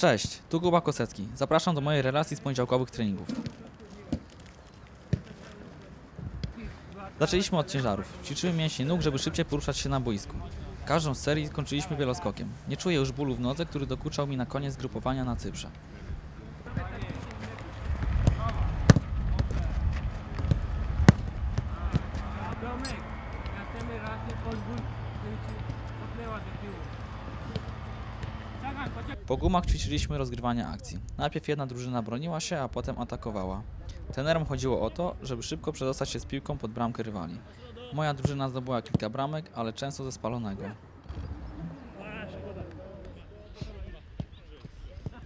Cześć, tu Kuba Kosecki. Zapraszam do mojej relacji z poniedziałkowych treningów. Zaczęliśmy od ciężarów. Ćwiczymy mięśnie nóg, żeby szybciej poruszać się na boisku. Każdą z serii skończyliśmy wieloskokiem. Nie czuję już bólu w nodze, który dokuczał mi na koniec grupowania na Cyprze. Domek, następny raz nie pozwól, żeby ci do tyłu. Po gumach ćwiczyliśmy rozgrywanie akcji. Najpierw jedna drużyna broniła się, a potem atakowała. Trenerom chodziło o to, żeby szybko przedostać się z piłką pod bramkę rywali. Moja drużyna zdobyła kilka bramek, ale często ze spalonego.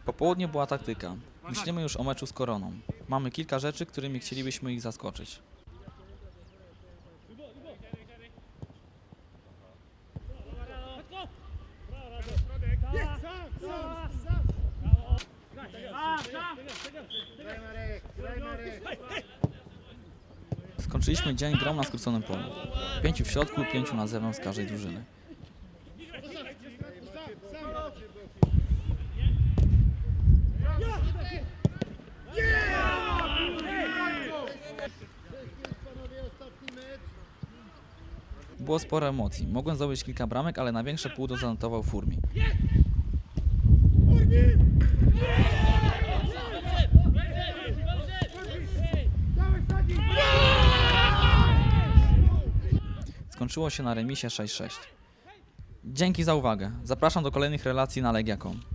Po południu była taktyka. Myślimy już o meczu z Koroną. Mamy kilka rzeczy, którymi chcielibyśmy ich zaskoczyć. Skończyliśmy dzień grą na skróconym polu. Pięciu w środku pięciu na zewnątrz każdej drużyny. Było sporo emocji. Mogłem zdobyć kilka bramek, ale na większe pół zanotował Furmi. Skończyło się na remisie 6-6. Dzięki za uwagę. Zapraszam do kolejnych relacji na Legia.com.